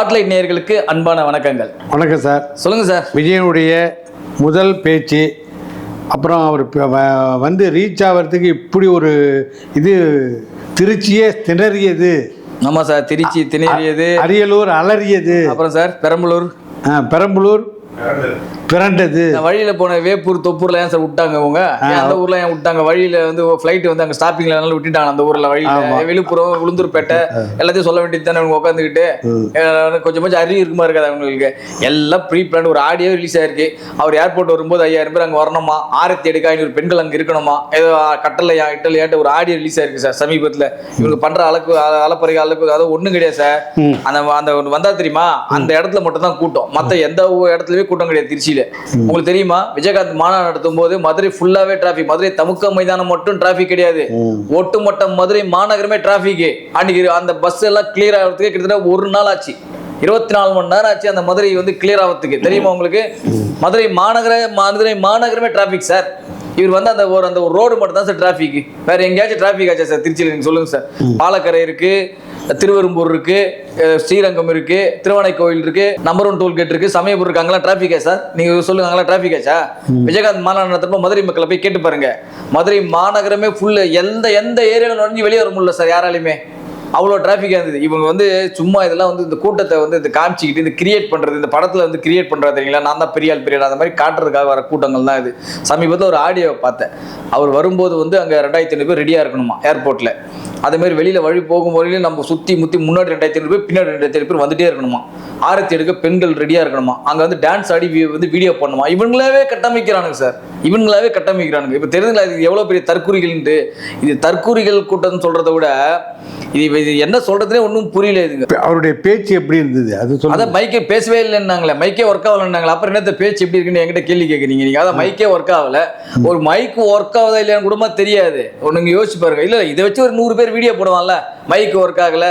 Spotlight நேயர்களுக்கு அன்பான வணக்கங்கள். வணக்கம் சார். சொல்லுங்க சார். விஜயனுடைய முதல் பேச்சு அப்புறம் அவர் வந்து ரீச் ஆகிறதுக்கு இப்படி ஒரு இது திருச்சியே திணறியது. ஆமா சார் திருச்சி திணறியது. அரியலூர் அலறியது. அப்புறம் சார் பெரம்பலூர். பெரம்பலூர். பிறண்டது. வழியில போன வேப்பூர் தொப்பூர்ல ஏன் சார் விட்டாங்க அவங்க? அந்த ஊர்ல ஏன் விட்டாங்க? வழியில வந்து ஃபிளைட் வந்து அங்க ஸ்டாப்பிங்ல அதனால விட்டுட்டாங்க அந்த ஊர்ல வழியில. விழுப்புரம் விழுந்தூர்பேட்டை எல்லாத்தையும் சொல்ல வேண்டியது தானே அவங்க உட்காந்துக்கிட்டு கொஞ்சம் கொஞ்சம் அறிவு இருக்குமா இருக்காது அவங்களுக்கு. எல்லாம் ப்ரீ பிளான் ஒரு ஆடியோ ரிலீஸ் ஆயிருக்கு. அவர் ஏர்போர்ட் வரும்போது ஐயாயிரம் பேர் அங்க வரணுமா? ஆயிரத்தி எடுக்க ஐநூறு பெண்கள் அங்க இருக்கணுமா? ஏதோ கட்டளையா இட்டலையாட்டு ஒரு ஆடியோ ரிலீஸ் ஆயிருக்கு சார் சமீபத்துல. இவங்க பண்ற அளவுக்கு அலப்பறை அளவுக்கு அதாவது ஒண்ணும் கிடையாது சார். அந்த அந்த வந்தா தெரியுமா? அந்த இடத்துல மட்டும் தான் கூட்டம். மத்த எந்த இடத்துலயுமே கூட்டம் கிடையாது. திருச்சியில. உங்களுக்கு தெரியுமா? விஜயகாந்த் மாநாடு நடத்தும் போது மதுரை ஃபுல்லாவே டிராபிக் மதுரை தமுக்க மைதானம் மட்டும் டிராபிக் கிடையாது. ஒட்டுமொத்த மதுரை மாநகரமே டிராபிக் அன்னைக்கு அந்த பஸ் எல்லாம் கிளியர் ஆகிறதுக்கு கிட்டத்தட்ட ஒரு நாள் ஆச்சு. இருபத்தி நாலு மணி நேரம் ஆச்சு அந்த மதுரை வந்து கிளியர் ஆகிறதுக்கு. தெரியுமா உங்களுக்கு? மதுரை மாநகர மதுரை மாநகரமே டிராபிக் சார் இவர் வந்து அந்த ஒரு அந்த ஒரு ரோடு மட்டும் தான் சார் டிராபிக் வேற எங்கேயாச்சும் டிராபிக் ஆச்சா சார் திருச்சியில் நீங்க சொல்லுங்க சார் பாலக்கரை இருக்கு திருவெரும்பூர் இருக்கு ஸ்ரீரங்கம் இருக்கு திருவானைக்கோவில் இருக்கு நம்பர் ஒன் டோல்கேட் இருக்கு சமயபுரம் இருக்கு அங்கெல்லாம் டிராபிக்கா சார் நீங்க சொல்லுங்க அங்கெல்லாம் டிராபிக் ஆச்சா? விஜயகாந்த் மாநாடு நடத்துறப்ப மதுரை மக்களை போய் கேட்டு பாருங்க. மதுரை மாநகரமே ஃபுல்லு எந்த எந்த ஏரியால நுழைஞ்சு வெளியே வர முடியல சார் யாராலையுமே. அவ்வளோ டிராஃபிக்காக இருந்தது. இவங்க வந்து சும்மா இதெல்லாம் வந்து இந்த கூட்டத்தை வந்து இந்த காமிச்சிக்கிட்டு இந்த கிரியேட் பண்ணுறது இந்த படத்தில் வந்து கிரியேட் பண்ணுறது தெரியுங்களா? நான் தான் பெரியாள் ஆள் அந்த மாதிரி காட்டுறதுக்காக வர கூட்டங்கள் தான் இது. சமீபத்தில் ஒரு ஆடியோ பார்த்தேன். அவர் வரும்போது வந்து அங்கே ரெண்டாயிரத்தி ஐநூறு பேர் ரெடியாக இருக்கணுமா ஏர்போர்ட்டில் அதே மாதிரி வெளியில் வழி போகும் வழியில நம்ம சுற்றி முற்றி முன்னாடி ரெண்டாயிரத்தி ஐநூறு பேர் பின்னாடி ரெண்டாயிரத்தி பேர் வந்துட்டே இருக்கணுமா? ஆரத்தி எடுக்க பெண்கள் ரெடியாக இருக்கணுமா? அங்கே வந்து டான்ஸ் ஆடி வந்து வீடியோ பண்ணுமா? இவங்களாவே கட்டமைக்கிறானுங்க சார் இவங்களாவே கட்டமைக்கிறானுங்க. இப்போ தெரிஞ்சுங்களா இது எவ்வளோ பெரிய தற்குறிகள்ன்ட்டு? இது தற்குறிகள் கூட்டம்னு சொல்கிறத விட இது இது என்ன சொல்றதுனே ஒன்றும் புரியல இதுங்க. அவருடைய பேச்சு எப்படி இருந்தது? அது சொல்லுங்க. அதான் மைக்கே பேசவே இல்லைன்னாங்களே மைக்கே ஒர்க் ஆகலன்னாங்களே அப்புறம் என்னத்த பேச்சு எப்படி இருக்குன்னு என்கிட்ட கேள்வி கேட்குறீங்க நீங்க. அதான் மைக்கே ஒர்க் ஆகல. ஒரு மைக் ஒர்க் ஆகுதா இல்லையான்னு கூடமா தெரியாது. ஒண்ணுங்க யோசிச்சு பாருங்க. இல்ல இதை வச்சு ஒரு நூறு பேர் வீடியோ போடுவான்ல மைக் ஒர்க் ஆகல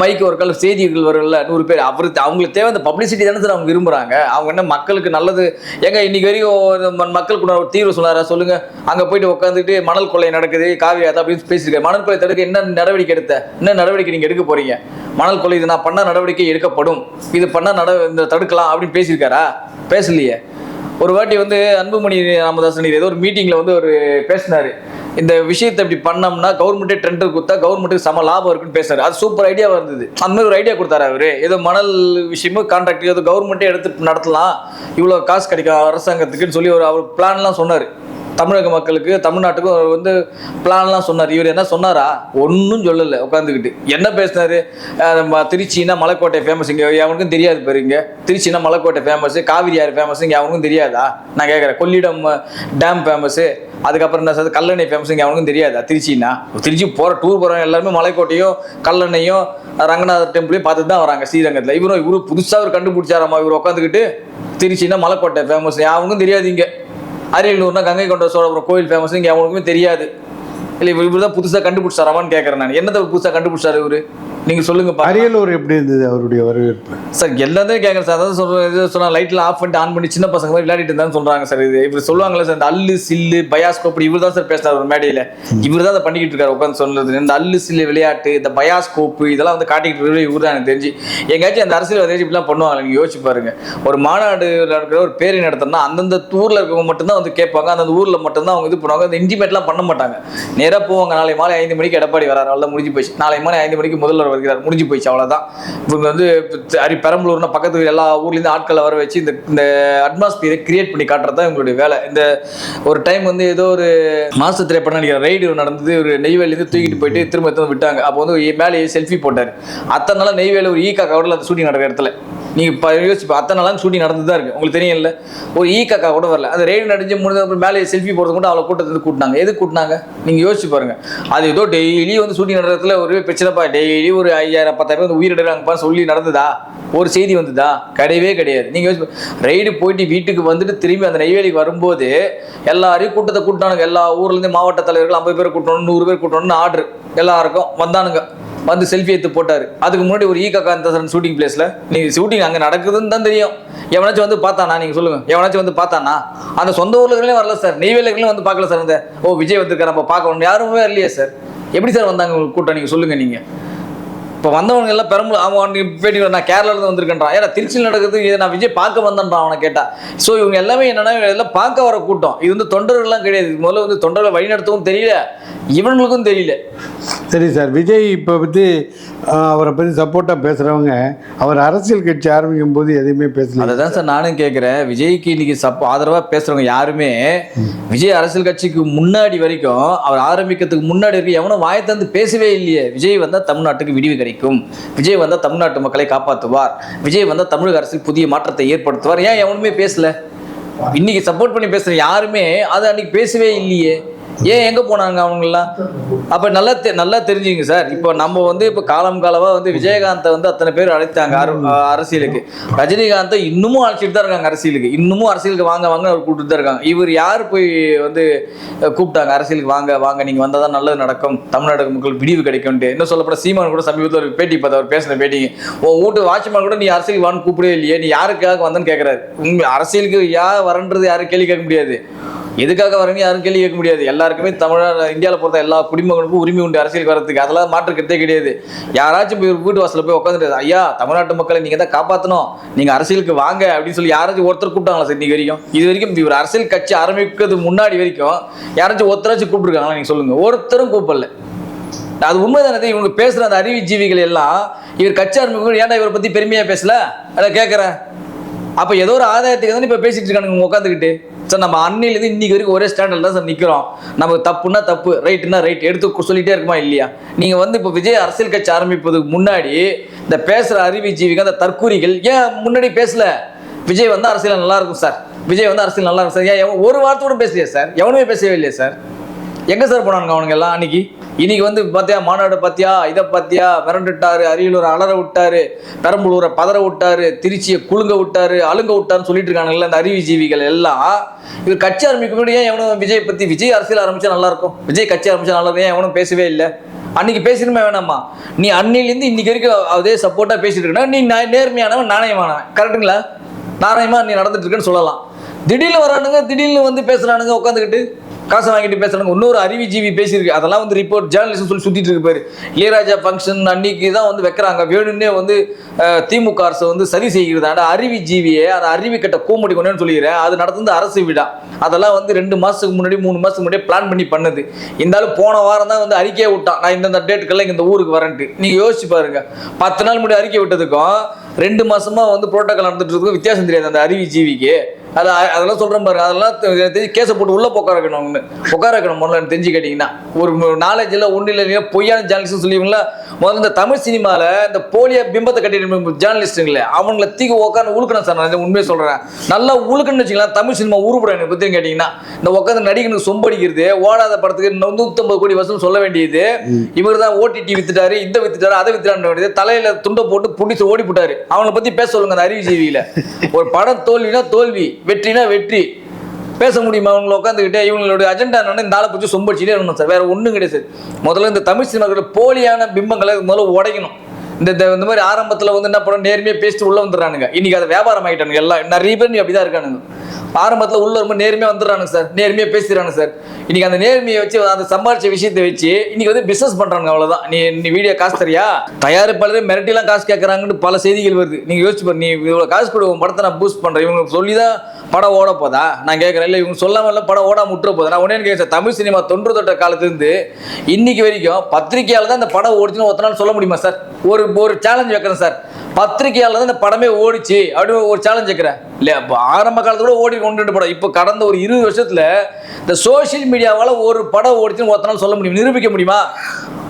மைக் ஒர்க் ஆகல செய்திகள் வரல நூறு பேர். அவர் அவங்களுக்கு தேவை அந்த பப்ளிசிட்டி தானே சார் அவங்க விரும்புறாங்க. அவங்க என்ன மக்களுக்கு நல்லது? எங்க இன்னைக்கு வரைக்கும் மக்களுக்கு ஒரு தீர்வு சொன்னாரா? சொல்லுங்க. அங்க போயிட்டு உட்காந்துட்டு மணல் கொள்ளை நடக்குது காவியாதா அப்படின்னு பேசியிருக்காரு மணல் கொள்ளை தடுக்க என்ன நடவடிக்கை எடுத்த? என்ன நடவடிக்கை நீங்க எடுக்க போறீங்க? மணல் கொள்ளை இது நான் பண்ண நடவடிக்கை எடுக்கப்படும். இது பண்ண நட இந்த தடுக்கலாம் அப்படின்னு பேசியிருக்காரா பேசலையே. ஒரு வாட்டி வந்து அன்புமணி ராமதாசன் ஏதோ ஒரு மீட்டிங்ல வந்து ஒரு பேசினாரு. இந்த விஷயத்தை இப்படி பண்ணோம்னா கவர்மெண்ட்டே டெண்டர் கொடுத்தா கவர்மெண்ட்டுக்கு சம லாபம் இருக்குன்னு பேசுறாரு. அது சூப்பர் ஐடியா இருந்தது. அந்த மாதிரி ஒரு ஐடியா கொடுத்தாரு அவரு. ஏதோ மணல் விஷயமும் கான்ட்ராக்ட் ஏதோ கவர்மெண்ட்டே எடுத்து நடத்தலாம். இவ்வளோ காசு கிடைக்கும் அரசாங்கத்துக்குன்னு சொல்லி ஒரு அவர் பிளான்லாம் சொன்னார். தமிழக மக்களுக்கு தமிழ்நாட்டுக்கும் அவர் வந்து பிளான்லாம் சொன்னார். இவர் என்ன சொன்னாரா? ஒன்றும் சொல்லலை உட்காந்துக்கிட்டு என்ன பேசினாரு? அஹ் திருச்சின்னா மலைக்கோட்டை ஃபேமஸ் இங்கே அவனுக்கும் தெரியாது பாரு இங்கே. திருச்சின்னா மலைக்கோட்டை ஃபேமஸ் காவிரி ஆறு ஃபேமஸ் இங்கே அவனுக்கும் தெரியாதா? நான் கேட்குறேன் கொள்ளிடம் டேம் ஃபேமஸு அதுக்கப்புறம் என்ன சார்? கல்லணை ஃபேமஸ் இங்கே அவனுக்கும் தெரியாதா? திருச்சின்னா? திருச்சி போகிற டூர் போகிறவங்க எல்லாருமே மலைக்கோட்டையும் கல்லணையும் ரங்கநாதர் டெம்பிளையும் பார்த்துட்டு தான் வராங்க ஸ்ரீரங்கத்தில். இவரும் இவரும் புதுசாக ஒரு கண்டுபிடிச்சாராமா? இவர் உட்காந்துக்கிட்டு திருச்சின்னா மலைக்கோட்டை ஃபேமஸ் அவனுக்கும் தெரியாது இங்கே. அரியலூர்னா கங்கை கொண்ட சோழபுரம் கோயில் ஃபேமஸ் இங்கே அவனுக்குமே தெரியாது. இல்லை இவர் தான் புதுசாக கண்டுபிடிச்சாராமான்னு கேட்குறேன் நான். என்னத்தை புதுசாக கண்டுபிடிச்சாரு இவரு? நீங்கள் சொல்லுங்க பா அரியலூர் எப்படி இருந்தது அவருடைய வரவேற்பு? சார் எல்லாத்தையும் கேட்குறேன் சார். அதான் சொல்கிறேன் இது சொன்னா லைட்டில் ஆஃப் பண்ணிட்டு ஆன் பண்ணி சின்ன பசங்க மாதிரி விளையாடிட்டு இருந்தான்னு சொல்கிறாங்க சார். இது இவர் சொல்லுவாங்களே சார் இந்த அல்லு சில்லு பயாஸ்கோப் இவர் தான் சார் பேசினார் ஒரு மேடையில். இவர் தான் அதை பண்ணிக்கிட்டு இருக்காரு உட்காந்து சொல்றது இந்த அல்லு சில்லு விளையாட்டு இந்த பயாஸ்கோப்பு இதெல்லாம் வந்து காட்டிக்கிட்டு இருக்கிற இவர் தான் எனக்கு தெரிஞ்சு. எங்கேயாச்சும் அந்த அரசியல் வரைக்கும் இப்படிலாம் பண்ணுவாங்க நீங்கள் யோசிச்சு பாருங்க. ஒரு மாநாடு நடக்கிற ஒரு பேரணி நடத்தினா அந்தந்த ஊரில் இருக்கவங்க மட்டும்தான் வந்து கேட்பாங்க. அந்தந்த ஊரில் மட்டும்தான் அவங்க இது பண்ணுவாங்க. அந்த இன்டிமேட்லாம் பண்ண மாட்டாங்க. நேராக போவாங்க. நாளை மாலை ஐந்து மணிக்கு எடப்பாடி வராரு அவ்வளோதான் முடிஞ்சு போச்சு. நாளை மாலை ஐந்து மணிக்கு முதல்வர் வருகிறார் முடிஞ்சு போயிடுச்சு அவ்வளோதான் இவங்க வந்து அரி பெரம்பலூர்னா பக்கத்து எல்லா ஊர்லேருந்து ஆட்களை வர வச்சு இந்த இந்த அட்மாஸ்பியரை கிரியேட் பண்ணி காட்டுறது தான் இவங்களுடைய வேலை. இந்த ஒரு டைம் வந்து ஏதோ ஒரு மாசு திரைப்படம் நினைக்கிற ரைடு நடந்தது ஒரு நெய்வேலிருந்து தூக்கிட்டு போயிட்டு திரும்ப திரும்ப விட்டாங்க. அப்போ வந்து மேலே செல்ஃபி போட்டார். அத்தனை நாளாக நெய்வேலி ஒரு ஈக்கா கவரில் அந்த ஷூட்டிங் நடக்கிற இடத்துல. நீங்கள் இப்போ யோசிச்சு இப்போ அத்தனை நாளாக ஷூட்டிங் நடந்து தான் இருக்கு. உங்களுக்கு தெரியும் இல்லை ஒரு ஈ காக்கா கூட வரல. அந்த ரெய்டு நடிஞ்சு முடிஞ்ச அப்புறம் மேலே செல்ஃபி போடுறது கூட அவ்வளோ கூட்டத்தை கூட்டினாங்க. எது கூட்டினாங்க? நீங்கள் யோசிச்சு பாருங்கள் அது ஏதோ டெய்லி வந்து ஷூட்டிங் நடக்கிறதுல ஒரு பிரச்சனைப்பா. டெய்லி ஒரு ஐயாயிரம் பத்தாயிரம் வந்து உயிரிழறாங்கப்பா சொல்லி நடந்ததா? ஒரு செய்தி வந்ததா? கிடையவே கிடையாது. நீங்கள் யோசிச்சு ரைடு போயிட்டு வீட்டுக்கு வந்துட்டு திரும்பி அந்த நெய்வேலிக்கு வரும்போது எல்லாரையும் கூட்டத்தை கூட்டினானுங்க. எல்லா ஊர்லேருந்து மாவட்ட தலைவர்கள் ஐம்பது பேர் கூட்டணும் நூறு பேர் கூட்டணும்னு ஆர்டர் எல்லாருக்கும் வந்தானுங்க. வந்து செல்ஃபி எடுத்து போட்டார். அதுக்கு முன்னாடி ஒரு ஈ காந்தசரன் ஷூட்டிங் பிளேஸில் நீங்கள் ஷூட்டிங் அங்கே நடக்குதுன்னு தான் தெரியும். எவனாச்சும் வந்து பார்த்தானா? நீங்கள் சொல்லுங்கள் எவனாச்சும் வந்து பார்த்தானா? அந்த சொந்த ஊர்லகளே வரல சார். நெய்வேலிகளும் வந்து பார்க்கல சார் இந்த ஓ விஜய் வந்திருக்காரு. நம்ம பார்க்கணும் யாருமே வரலையே சார். எப்படி சார் வந்தாங்க உங்களுக்கு கூட்டம்? நீங்கள் சொல்லுங்கள் நீங்கள் இப்போ வந்தவங்க எல்லாம் பெரம்பலூர் அவன் நீ பேட்டி நான் கேரளாவிலேருந்து வந்திருக்கேன்றான். ஏன்னா திருச்சியில் நடக்குது இதை நான் விஜய் பார்க்க வந்தேன்றான் அவனை கேட்டால் ஸோ இவங்க எல்லாமே என்னென்னா எல்லாம் பார்க்க வர கூட்டம். இது வந்து தொண்டர்கள்லாம் கிடையாது. முதல்ல வந்து தொண்டர்களை வழிநடத்தவும் தெரியல. இவங்களுக்கும் தெரியல. சரி சார் விஜய் இப்போ பற்றி அவரை பற்றி சப்போர்ட்டாக பேசுகிறவங்க அவர் அரசியல் கட்சி ஆரம்பிக்கும் போது எதையுமே பேசல. அதை தான் சார் நானும் கேட்குறேன் விஜய்க்கு இன்னைக்கு சப் ஆதரவாக பேசுகிறவங்க யாருமே விஜய் அரசியல் கட்சிக்கு முன்னாடி வரைக்கும் அவர் ஆரம்பிக்கிறதுக்கு முன்னாடி வரைக்கும் எவனும் வாயை தந்து பேசவே இல்லையே. விஜய் வந்தால் தமிழ்நாட்டுக்கு விடிவு கிடைக்கும். விஜய் வந்தால் தமிழ்நாட்டு மக்களை காப்பாற்றுவார் விஜய் வந்தால் தமிழக அரசில் புதிய மாற்றத்தை ஏற்படுத்துவார். ஏன் எவனுமே பேசல? இன்னைக்கு சப்போர்ட் பண்ணி பேசுகிற யாருமே அதை அன்னைக்கு பேசவே இல்லையே. ஏன் எங்கே போனாங்க அவங்கெல்லாம்? அப்போ நல்லா தெ நல்லா தெரிஞ்சுங்க சார். இப்போ நம்ம வந்து இப்போ காலம் காலமாக வந்து விஜயகாந்தை வந்து அத்தனை பேர் அழைத்தாங்க அரு- அரசியலுக்கு. ரஜினிகாந்தை இன்னமும் அழைச்சிட்டு தான் இருக்காங்க அரசியலுக்கு. இன்னமும் அரசியலுக்கு வாங்க வாங்க அவர் கூப்பிட்டு தான் இருக்காங்க. இவர் யார் போய் வந்து கூப்பிட்டாங்க? அரசியலுக்கு வாங்க வாங்க நீங்கள் வந்தால் தான் நல்லது நடக்கும். தமிழ்நாடு மக்கள் விடிவு கிடைக்கும்ட்டு இன்னும் சொல்லப்பட சீமான் கூட சமீபத்தில் ஒரு பேட்டி பார்த்து அவர் பேசின பேட்டிங்க. உன் வீட்டு வாட்ச்மேன் கூட நீ அரசியலுக்கு வான்னு கூப்பிடவே இல்லையே. நீ யாருக்காக வந்தேன்னு கேட்குறாரு உண்மை அரசியலுக்கு யார் வரன்றது யாரும் கேள்வி கேட்க முடியாது. எதுக்காக வரீங்க யாரும் கேள்வி கேட்க முடியாது. எல்லாருக்குமே தமிழ்நாடு இந்தியாவில் பொறுத்த எல்லா குடிமகனுக்கும் உரிமை உண்டு அரசியலுக்கு வரதுக்கு அதெல்லாம் மாற்றுக்கிறதே கிடையாது. யாராச்சும் போய் வீட்டு வாசலில் போய் உட்காந்துட்டு ஐயா தமிழ்நாட்டு மக்களை நீங்கள் தான் காப்பாற்றணும் நீங்கள் அரசியலுக்கு வாங்க. அப்படின்னு சொல்லி யாராச்சும் ஒருத்தர் கூப்பிட்டாங்களா சார் இன்னைக்கு வரைக்கும்? இது வரைக்கும் இவர் அரசியல் கட்சி ஆரம்பிக்கிறதுக்கு முன்னாடி வரைக்கும் யாராச்சும் ஒருத்தராச்சும் கூப்பிட்டுருக்காங்களா நீங்கள் சொல்லுங்கள் ஒருத்தரும் கூப்பிடல. அது உண்மைதானே இவங்க பேசுகிற அந்த அறிவு ஜீவிகள் எல்லாம் இவர் கட்சி ஆரம்பிக்கும் ஏன்டா இவரை பற்றி பெருமையாக பேசல? அதை கேட்குறேன் அப்போ ஏதோ ஒரு ஆதாயத்துக்கு தானே இப்போ பேசிகிட்டு இருக்கானுங்க உட்காந்துக்கிட்டு சார் நம்ம அன்னையிலேருந்து இன்னைக்கு வரைக்கும் ஒரே ஸ்டாண்டர்ட் தான் சார் நிற்கிறோம் நம்ம தப்புன்னா தப்பு ரைட்டுன்னா ரைட் எடுத்து சொல்லிட்டே இருக்குமா இல்லையா? நீங்கள் வந்து இப்போ விஜய் அரசியல் கட்சி ஆரம்பிப்பதுக்கு முன்னாடி இந்த பேசுகிற அறிவு ஜீவிகள் அந்த தற்கூரிகள் ஏன் முன்னாடி பேசல? விஜய் வந்து அரசியல் நல்லா இருக்கும் சார் விஜய் வந்து அரசியல் நல்லா இருக்கும் சார் ஏன் ஒரு வார்த்தை கூட பேசலையா சார் எவனுமே பேசவே இல்லையா சார் எங்கே சார் போனானுங்க அவனுங்க எல்லாம் அன்னைக்கு? இன்னைக்கு வந்து பார்த்தியா மாநாடு பார்த்தியா இதை பார்த்தியா மிரண்டுட்டாரு அரியலூர் அலற விட்டாரு பெரம்பலூரை பதற விட்டாரு திருச்சியை குலுங்க விட்டாரு அழுங்க விட்டாருன்னு சொல்லிட்டு இருக்காங்கல்ல அந்த அறிவு ஜீவிகள் எல்லாம். இவர் கட்சி ஆரம்பிக்க முன்னாடி ஏன் எவனும் விஜய் பத்தி விஜய் அரசியல் ஆரம்பிச்சா நல்லா இருக்கும்? விஜய் கட்சி ஆரம்பிச்சா நல்லா இருக்கும் ஏன் எவனும் பேசவே இல்லை? அன்னைக்கு பேசணுமே வேணாமா? நீ அன்னையிலேருந்து இன்னைக்கு வரைக்கும் அதே சப்போர்ட்டா பேசிட்டு இருக்கா நீ நேர்மையானவன் நாணயமானவன். கரெக்டுங்களா நாணயமா நீ நடந்துட்டு இருக்கேன்னு சொல்லலாம். திடீர்னு வரானுங்க திடீர்னு வந்து பேசுறானுங்க உட்காந்துக்கிட்டு. காசு வாங்கிட்டு பேசுறாங்க இன்னொரு அறிவுஜீவி பேசியிருக்கு. அதெல்லாம் வந்து ரிப்போர்ட் ஜேர்னலிஸ்ட் சொல்லி சுத்திட்டு இருப்பாரு இளையராஜா ஃபங்க்ஷன் அன்னைக்கு தான் வந்து வைக்கிறாங்க. வேணும்னே வந்து திமுக அரசு வந்து சரி செய்கிறது. செய்கிறதாண்ட அறிவுஜீவியை அதை அறிவி கட்ட கூமுடி கொண்டேன்னு சொல்லிக்கிறேன் அது நடந்தது அரசு விடா. அதெல்லாம் வந்து ரெண்டு மாசத்துக்கு முன்னாடி மூணு மாசத்துக்கு முன்னாடி பிளான் பண்ணி பண்ணுது. இருந்தாலும் போன வாரம் தான் வந்து அறிக்கையை விட்டான். நான் இந்தந்த டேட்டுக்கெல்லாம் இந்த ஊருக்கு வரேன்ட்டு. நீங்க யோசிச்சு பாருங்க. பத்து நாள் முன்னாடி அறிக்கை விட்டதுக்கும் ரெண்டு மாசமா வந்து புரோட்டோக்கால் நடந்துட்டு இருக்கும் வித்தியாசம் தெரியாது அந்த அறிவி ஜீவிக்கு. அது அதெல்லாம் சொல்கிறேன் பாருங்க அதெல்லாம் தெரிஞ்சு கேஸை போட்டு உள்ளே உட்கார வைக்கணும் உட்கார வைக்கணும் முதல்ல தெரிஞ்சு கேட்டிங்கன்னா. ஒரு நாலேஜ் இல்லை ஒன்றும் இல்லை பொய்யான ஜேர்னலிஸ்ட் சொல்லுவீங்களா? முதல்ல இந்த தமிழ் சினிமாவில் இந்த போலியா பிம்பத்தை கட்டிட்டு ஜேர்னலிஸ்ட்டுங்களே அவங்கள தீக்கு உட்காந்து உழுக்கணும் சார். நான் உண்மையை சொல்கிறேன் நல்லா உழுக்கணும்னு வச்சுக்கலாம் தமிழ் சினிமா உருப்படும் எனக்கு பற்றி கேட்டிங்கன்னா. இந்த உட்காந்து நடிகனுக்கு சொம்படிக்கிறது ஓடாத படத்துக்கு நூற்றம்பது கோடி வருஷம் சொல்ல வேண்டியது. இவர் தான் ஓடிடி வித்துட்டாரு இந்த வித்துட்டாரு அதை வித்துட்டாரு வேண்டியது. தலையில் துண்டை போட்டு புடிச்சு ஓடி போட்டாரு அவனை பற்றி பேச சொல்லுங்க அந்த அறிவு ஜீவியில் ஒரு படம் தோல்வினா தோல்வி. வெற்றினா வெற்றி. பேச முடியுமா? அவங்கள உட்காந்துக்கிட்டே இவங்களோட அஜெண்டா என்னன்னா இந்த ஆளை பிடிச்சி சொம்படிச்சுட்டே இருக்கணும் சார். வேற ஒன்றும் கிடையாது முதல்ல இந்த தமிழ் சினிமாக்களோட போலியான பிம்பங்களை முதல்ல உடைக்கணும். இந்த இந்த மாதிரி ஆரம்பத்தில் வந்து என்ன பண்ண நேர்மையாக பேசிட்டு உள்ளே வந்துடுறானுங்க. இன்னைக்கு அதை வியாபாரம் ஆகிட்டானுங்க எல்லாம் நிறைய பேர் நீ அப்படிதான் இருக்கானுங்க. ஆரம்பத்தில் உள்ள ரொம்ப நேர்மையாக வந்துடுறானுங்க சார். நேர்மையாக பேசிடுறாங்க சார். இன்னைக்கு அந்த நேர்மையை வச்சு அந்த சம்பாரிச்ச விஷயத்தை வச்சு இன்னைக்கு வந்து பிஸ்னஸ் பண்ணுறாங்க அவ்வளோதான் நீ நீ வீடியோ காசு தரியா? தயாரிப்பாளரே மிரட்டிலாம் காசு கேட்குறாங்கன்னு பல செய்திகள் வருது. நீங்கள் யோசிச்சு பாரு நீ இவ்வளோ காசு கொடு உன் படத்தை நான் பூஸ்ட் பண்ணுறேன் இவங்க சொல்லி தான் படம் ஓட போதா? நான் கேட்குறேன் இல்லை இவங்க சொல்லாமல் இல்லை படம் ஓடாம முட்டுற போதா? நான் உடனே கேட்குறேன் தமிழ் சினிமா தொன்று தொட்ட காலத்துலேருந்து இன்னைக்கு வரைக்கும் பத்திரிகையால் தான் இந்த படம் ஓடிச்சுன்னு ஒருத்த நாள் சொல்ல முடியுமா சார்? ஒரு ஒரு சேலஞ்ச் வைக்கிறேன் சார். பத்திரிக்கையால இந்த படமே ஓடிச்சு அப்படின்னு ஒரு சேலஞ்ச் வைக்கிறேன். இல்லையா? இப்போ ஆரம்ப காலத்தோட ஓடி கொண்டு படம். இப்போ கடந்த ஒரு இருபது வருஷத்துல இந்த சோஷியல் மீடியாவால் ஒரு படம் ஓடிச்சுன்னு ஒருத்தனால சொல்ல முடியும். நிரூபிக்க முடியுமா?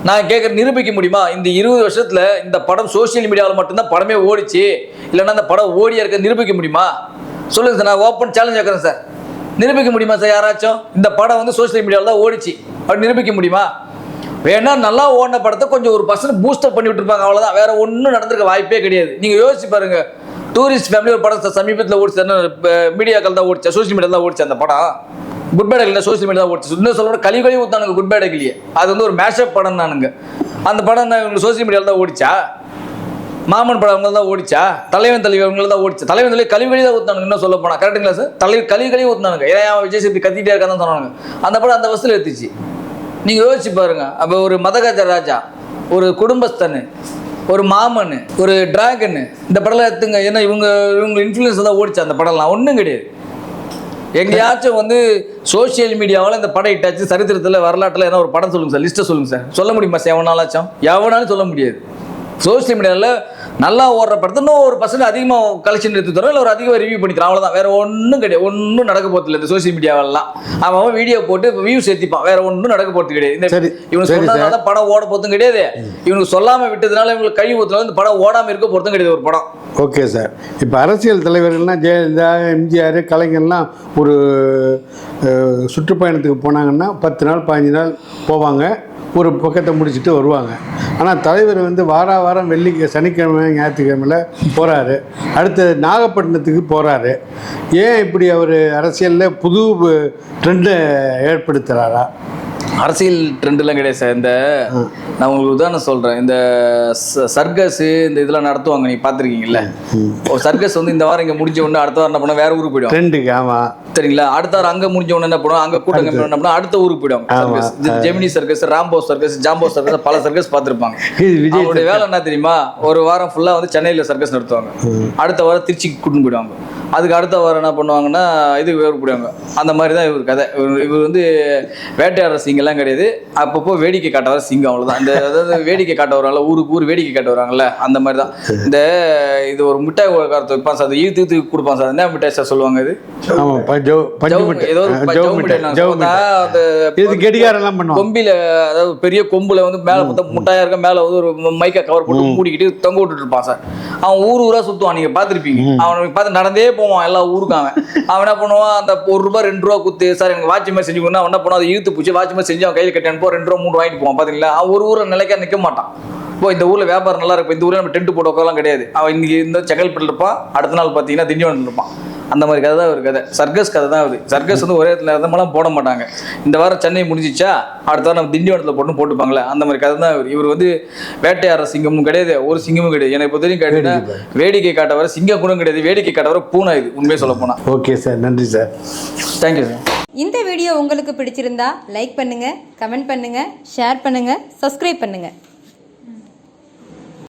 நான் கேட்குற நிரூபிக்க முடியுமா? இந்த இருபது வருஷத்துல இந்த படம் சோஷியல் மீடியாவில் மட்டும்தான் படமே ஓடிச்சு. இல்லைன்னா அந்த படம் ஓடியா இருக்க நிரூபிக்க முடியுமா? சொல்லுங்க சார் நான் ஓப்பன் சேலஞ்ச் வைக்கிறேன் சார் நிரூபிக்க முடியுமா சார் யாராச்சும்? இந்த படம் வந்து சோஷியல் மீடியாவில் தான் ஓடிச்சு. அப்படி நிரூபிக்க முடியுமா? வேணா நல்லா ஓடின படத்தை கொஞ்சம் ஒரு பர்சன்ட் பூஸ்டர் பண்ணி விட்டுருப்பாங்க அவ்வளோதான் வேற ஒன்றும் நடந்திருக்க வாய்ப்பே கிடையாது. நீங்கள் யோசிச்சு பாருங்க. டூரிஸ்ட் ஃபேமிலி ஒரு படம் சமீபத்தில் ஓடிச்சு மீடியாக்கள் தான் ஓடிச்சு சோஷியல் மீடியா தான் ஓடிச்சு அந்த படம். குட் பேட் இல்லை சோஷியல் மீடியா தான் ஓடிச்சு. இன்னும் சொல்ல கழிவு கழிவு ஊத்தானுங்க குட் பேட் இல்லையே அது வந்து ஒரு மேஷப் படம் தானுங்க. அந்த படம் தான் இவங்க சோஷியல் மீடியாவில் தான் ஓடிச்சா? மாமன் படம் அவங்க தான் ஓடிச்சா? தலைவன் தலைவி அவங்க தான் ஓடிச்சு. தலைவன் தலைவி கழிவு கழிவு தான் ஊத்தானுங்க இன்னும் சொல்ல போனால் கரெக்டுங்களா சார் தலை கழிவு கழிவு ஊற்றினாங்க ஏன் விஜய் சேதுபதி கத்திட்டே இருக்கான்னு சொன்னாங்க அந்த படம் அந்த வசதியில் எடுத்துச்சு. நீங்கள் யோசிச்சு பாருங்க. அப்போ ஒரு மதகஜ ராஜா ஒரு குடும்பஸ்தனு ஒரு மாமன் ஒரு டிராகன் இந்த படம்லாம் எடுத்துங்க. ஏன்னா இவங்க இவங்க இன்ஃப்ளூயன்ஸ் தான் ஓடிச்சு அந்த படம்லாம். ஒன்றும் கிடையாது. எங்கேயாச்சும் வந்து சோஷியல் மீடியாவில் இந்த படம் இட்டாச்சு சரித்திரத்தில் வரலாற்றில் என்ன ஒரு படம் சொல்லுங்கள் சார் லிஸ்ட்டை சொல்லுங்கள் சார். சொல்ல முடியுமா சார் எவனாலாச்சும்? எவனாலும் சொல்ல முடியாது. சோஷியல் மீடியாவில் நல்லா ஓடுற படத்தை இன்னும் ஒரு பர்சன்ட் அதிகமாக கலெக்ஷன் எடுத்து தரோம். இல்லை ஒரு அதிகமாக ரிவ்யூ பண்ணி தரோம் அவ்வளோதான் வேற ஒன்றும் கிடையாது. ஒன்றும் நடக்க போகிறது இல்லை இந்த சோஷியல் மீடியாவெல்லாம் அவன் வீடியோ போட்டு வியூஸ் ஏற்றிப்பான் வேற ஒன்றும் நடக்க போகிறது கிடையாது. இந்த இவனுக்கு சொன்னதுனால தான் படம் ஓட போகிறதும் கிடையாது. இவனுக்கு சொல்லாமல் விட்டதுனால இவங்களுக்கு கழிவு ஊற்றுனால இந்த படம் ஓடாமல் இருக்க போகிறதும் கிடையாது ஒரு படம். ஓகே சார் இப்போ அரசியல் தலைவர்கள்லாம் ஜெயலலிதா எம்ஜிஆர் கலைஞர்லாம் ஒரு சுற்றுப்பயணத்துக்கு போனாங்கன்னா பத்து நாள் பதினஞ்சு நாள் போவாங்க. ஒரு பக்கத்தை முடிச்சுட்டு வருவாங்க. ஆனால் தலைவர் வந்து வார வாரம் வெள்ளி சனிக்கிழமை ஞாயிற்றுக்கிழமையில் போகிறாரு அடுத்து நாகப்பட்டினத்துக்கு போகிறாரு ஏன் இப்படி அவர் அரசியலில் புது ட்ரெண்டை ஏற்படுத்துகிறாரா அரசியல் ட்ரெண்ட்லாம் கிடையாது சார். இந்த நான் உங்களுக்கு உதாரணம் சொல்கிறேன் இந்த சர்க்கஸ் இந்த இதெல்லாம் நடத்துவாங்க நீ பார்த்துருக்கீங்கல்ல? சர்க்கஸ் வந்து இந்த வாரம் இங்கே முடிஞ்ச உடனே அடுத்த வாரம் என்ன பண்ண வேற ஊருக்கு போயிடும் ட்ரெண்டுக்கு ஆமாம் சரிங்களா? அடுத்த வாரம் அங்கே முடிஞ்ச உடனே என்ன பண்ணுவோம் அங்கே கூட்டம் கம்மி என்ன பண்ணுவோம் அடுத்த ஊருக்கு போயிடும் circus. Gemini circus Rambo circus Jumbo circus பல சர்க்கஸ் பார்த்துருப்பாங்க. அவங்களுடைய வேலை என்ன தெரியுமா? ஒரு வாரம் ஃபுல்லாக வந்து சென்னையில் சர்க்கஸ் நடத்துவாங்க. அடுத்த வாரம் திருச்சிக்கு கூட்டின்னு போயிடுவாங்க. அதுக்கு அடுத்த வாரம் என்ன பண்ணுவாங்கன்னா இதுக்கு வேறு போயிடுவாங்க அந்த மாதிரி தான் இவர் கதை. இவர் இவர் வந்து வேட்டையாடுற சிங்கெல்லாம் கிடையாது. அப்பப்போ வேடிக்கை காட்ட வர சிங்கம் அவ்வளோதான் இந்த அதாவது வேடிக்கை காட்ட வருவாங்கல்ல ஊருக்கு ஊர் வேடிக்கை காட்ட வராங்கல்ல அந்த மாதிரி தான். இந்த இது ஒரு மிட்டாய் காரத்தை வைப்பான் சார் இழுத்து இழுத்து கொடுப்பான் சார். என்ன மிட்டாய் சார் சொல்லுவாங்க இது? ஏதோ இது கொம்பில அதாவது பெரிய கொம்புல வந்து மேல பார்த்தா முட்டாயா இருக்க மேல வந்து ஒரு மைக்கை கவர் போட்டு மூடிக்கிட்டு தொங்க விட்டுட்டு இருப்பான் சார். அவன் ஊர் ஊரா சுத்துவான். நீங்க பாத்திருப்பீங்க அவனுக்கு பார்த்து நடந்தே போவான் எல்லா ஊருக்கும் அவன். அவன் என்ன பண்ணுவான் அந்த ஒரு ரூபாய் ரெண்டு ரூபா குத்து சார் எனக்கு வாட்ச் மாதிரி செஞ்சு அவன் என்ன பண்ணுவான் அதை இழுத்து பூச்சி வாட்ச் மாதிரி செஞ்சு அவன் கையில் கட்டி அனுப்போ ரெண்டு ரூபா மூணு வாங்கிட்டு போவான் பாத்தீங்களா? அவன் ஒரு ஊரை நிலைக்க நிக்க மாட்டான். இப்போ இந்த ஊர்ல வியாபாரம் நல்லா இருக்கும். இந்த ஊர்ல நம்ம டென்ட் போட்டு உட்காரலாம் கிடையாது. அவன் இன்னைக்கு இந்த செங்கல்பட்டு இருப்பான். அடுத்த நாள் பார்த்தீங்கன்னா திண்டிவனம் இருப்பான். அந்த மாதிரி கதை தான் ஒரு கதை. சர்க்கஸ் கதை தான் அது. சர்க்கஸ் வந்து ஒரே இடத்துல இடமெல்லாம் போட மாட்டாங்க. இந்த வாரம் சென்னை முடிஞ்சிச்சா? அடுத்த வாரம் நம்ம திண்டிவனத்தில் போட்டு போட்டுப்பாங்களே அந்த மாதிரி கதை தான் இவர். இவர் வந்து வேட்டையாடுற சிங்கமும் கிடையாது. ஒரு சிங்கமும் கிடையாது. எனக்கு இப்போ தெரியும் கேட்டீங்கன்னா வேடிக்கை காட்ட வர சிங்கம் கூட கிடையாது. வேடிக்கை காட்ட வர பூனை இது. உண்மையை சொல்ல போனா. Okay sir. நன்றி சார். தேங்க்யூ சார் இந்த வீடியோ உங்களுக்கு பிடிச்சிருந்தா லைக் பண்ணுங்க கமெண்ட் பண்ணுங்க ஷேர் பண்ணுங்க சப்ஸ்கிரைப் பண்ணுங்க.